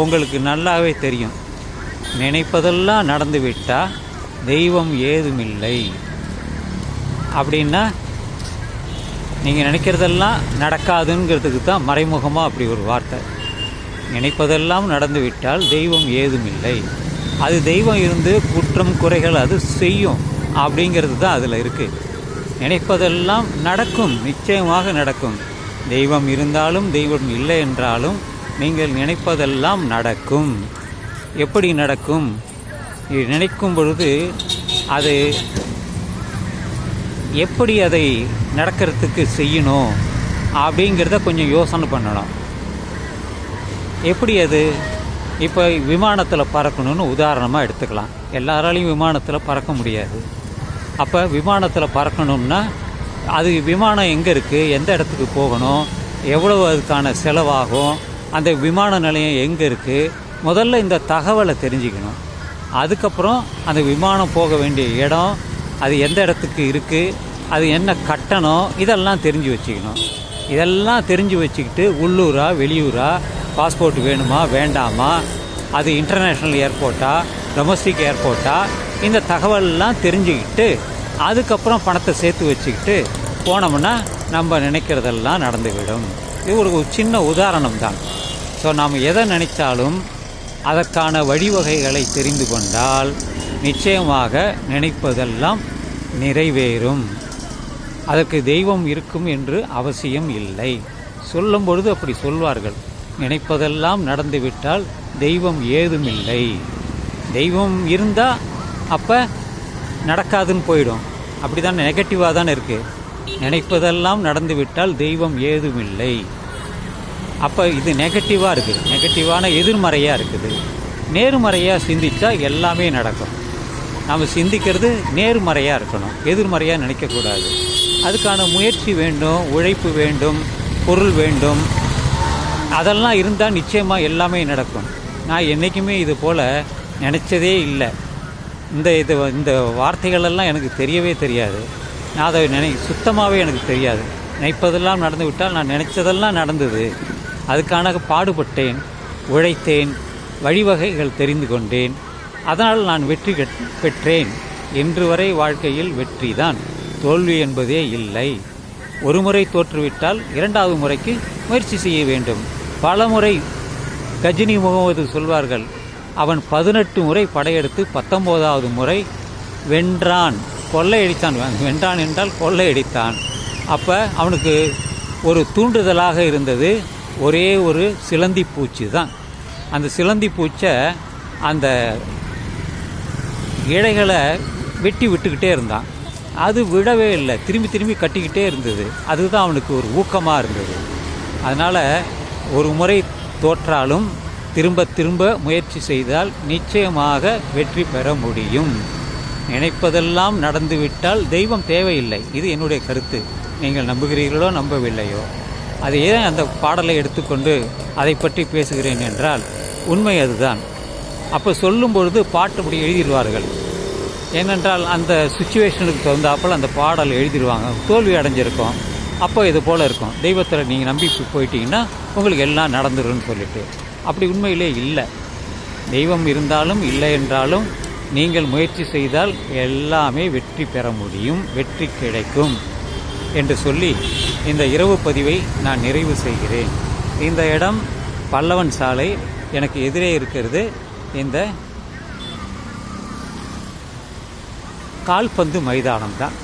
உங்களுக்கு நல்லாவே தெரியும். நினைப்பதெல்லாம் நடந்து விட்டால் தெய்வம் ஏதுமில்லை. அப்படின்னா நீங்கள் நினைக்கிறதெல்லாம் நடக்காதுங்கிறதுக்கு தான் மறைமுகமாக அப்படி ஒரு வார்த்தை. நினைப்பதெல்லாம் நடந்து விட்டால் தெய்வம் ஏதுமில்லை. அது தெய்வம் இருந்து குற்றம் குறைகள் அது செய்யும் அப்படிங்கிறது தான் அதில் இருக்குது நினைப்பதெல்லாம் நடக்கும் நிச்சயமாக நடக்கும். தெய்வம் இருந்தாலும் தெய்வம் இல்லை என்றாலும் நீங்கள் நினைப்பதெல்லாம் நடக்கும். எப்படி நடக்கும்? நினைக்கும் பொழுது அது எப்படி அதை நடக்கிறதுக்கு செய்யணும் அப்படிங்கிறத கொஞ்சம் யோசனை பண்ணணும். எப்படி அது? இப்போ விமானத்தில் பறக்கணும்னு உதாரணமாக எடுத்துக்கலாம். எல்லாராலையும் விமானத்தில் பறக்க முடியாது. அப்போ விமானத்தில் பறக்கணும்னா அது விமானம் எங்கே இருக்குது எந்த இடத்துக்கு போகணும்? எவ்வளவு அதுக்கான செலவாகும்? அந்த விமான நிலையம் எங்கே இருக்குது முதல்ல இந்த தகவலை தெரிஞ்சுக்கணும். அதுக்கப்புறம் அந்த விமானம் போக வேண்டிய இடம் அது எந்த இடத்துக்கு இருக்குது அது என்ன கட்டணம் இதெல்லாம் தெரிஞ்சு வச்சுக்கணும். இதெல்லாம் தெரிஞ்சு வச்சுக்கிட்டு உள்ளூரா வெளியூரா பாஸ்போர்ட் வேணுமா வேண்டாமா அது இன்டர்நேஷ்னல் ஏர்போர்ட்டா டொமஸ்டிக் ஏர்போர்ட்டா இந்த தகவல்லாம் தெரிஞ்சுக்கிட்டு அதுக்கப்புறம் பணத்தை சேர்த்து வச்சுக்கிட்டு போனோம்னா நம்ம நினைக்கிறதெல்லாம் நடந்துவிடும். இது ஒரு சின்ன உதாரணம் தான் ஸோ நாம் எதை நினைச்சாலும் அதற்கான வழிவகைகளை தெரிந்து கொண்டால் நிச்சயமாக நினைப்பதெல்லாம் நிறைவேறும். அதற்கு தெய்வம் இருக்கும் என்று அவசியம் இல்லை. சொல்லும் பொழுது அப்படி சொல்வார்கள். நினைப்பதெல்லாம் நடந்துவிட்டால் தெய்வம் ஏதுமில்லை. தெய்வம் இருந்தால் அப்போ நடக்காதுன்னு போயிடும். அப்படி தான் நெகட்டிவாக தானே இருக்குது நினைப்பதெல்லாம் நடந்துவிட்டால் தெய்வம் ஏதுமில்லை. அப்போ இது நெகட்டிவாக இருக்குது. நெகட்டிவான எதிர்மறையாக இருக்குது. நேர்மறையாக சிந்தித்தா எல்லாமே நடக்கும். நம்ம சிந்திக்கிறது நேர்மறையாக இருக்கணும். எதிர்மறையாக நினைக்கக்கூடாது. அதுக்கான முயற்சி வேண்டும் உழைப்பு வேண்டும் பொருள் வேண்டும். அதெல்லாம் இருந்தால் நிச்சயமாக எல்லாமே நடக்கும். நான் என்றைக்குமே இது போல் நினச்சதே இல்லை. இந்த இது இந்த வார்த்தைகளெல்லாம் எனக்கு தெரியவே தெரியாது. நான் அதை நினை சுத்தமாகவே எனக்கு தெரியாது. நினைப்பதெல்லாம் நடந்து விட்டால் நான் நினைச்சதெல்லாம் நடந்தது. அதுக்கான பாடுபட்டேன் உழைத்தேன் வழிவகைகள் தெரிந்து கொண்டேன். அதனால் நான் வெற்றி பெற்றேன். இன்று வரை வாழ்க்கையில் வெற்றிதான் தோல்வி என்பதே இல்லை. ஒரு முறை தோற்றுவிட்டால் இரண்டாவது முறைக்கு முயற்சி செய்ய வேண்டும். பல முறை கஜினி முகமது சொல்வார்கள் அவன் பதினெட்டு முறை படையெடுத்து பத்தொம்போதாவது முறை வென்றான். கொள்ளையடித்தான். வென்றான் என்றால் கொள்ளையடித்தான். அப்போ அவனுக்கு ஒரு தூண்டுதலாக இருந்தது. ஒரே ஒரு சிலந்தி பூச்சி தான். அந்த சிலந்தி பூச்சை அந்த இழைகளை வெட்டி விட்டுக்கிட்டே இருந்தான். அது விடவே இல்லை. திரும்பி திரும்பி கட்டிக்கிட்டே இருந்தது. அதுதான் அவனுக்கு ஒரு ஊக்கமாக இருந்தது. அதனால் ஒரு முறை தோற்றாலும் திரும்ப திரும்ப முயற்சி செய்தால் நிச்சயமாக வெற்றி பெற முடியும். நினைப்பதெல்லாம் நடந்துவிட்டால் தெய்வம் தேவையில்லை. இது என்னுடைய கருத்து. நீங்கள் நம்புகிறீர்களோ நம்பவில்லையோ. அது ஏன் அந்த பாடலை எடுத்துக்கொண்டு அதை பற்றி பேசுகிறேன் என்றால் உண்மை அதுதான். அப்போ சொல்லும் பொழுது பாட்டு அப்படி எழுதிடுவார்கள். ஏனென்றால் அந்த சுச்சுவேஷனுக்கு தகுந்தாப்பில் அந்த பாடல் எழுதிடுவாங்க. தோல்வி அடைஞ்சிருக்கும். அப்போ இது போல் இருக்கும். தெய்வத்தில் நீங்கள் நம்பி போயிட்டீங்கன்னா உங்களுக்கு எல்லாம் நடந்துடும் சொல்லிட்டு. அப்படி உண்மையிலே இல்லை. தெய்வம் இருந்தாலும் இல்லை என்றாலும் நீங்கள் முயற்சி செய்தால் எல்லாமே வெற்றி பெற முடியும் வெற்றி கிடைக்கும் என்று சொல்லி இந்த இரவு பதிவை நான் நிறைவு செய்கிறேன். இந்த இடம் பல்லவன் சாலை. எனக்கு எதிரே இருக்கிறது இந்த கால்பந்து மைதானம் தான்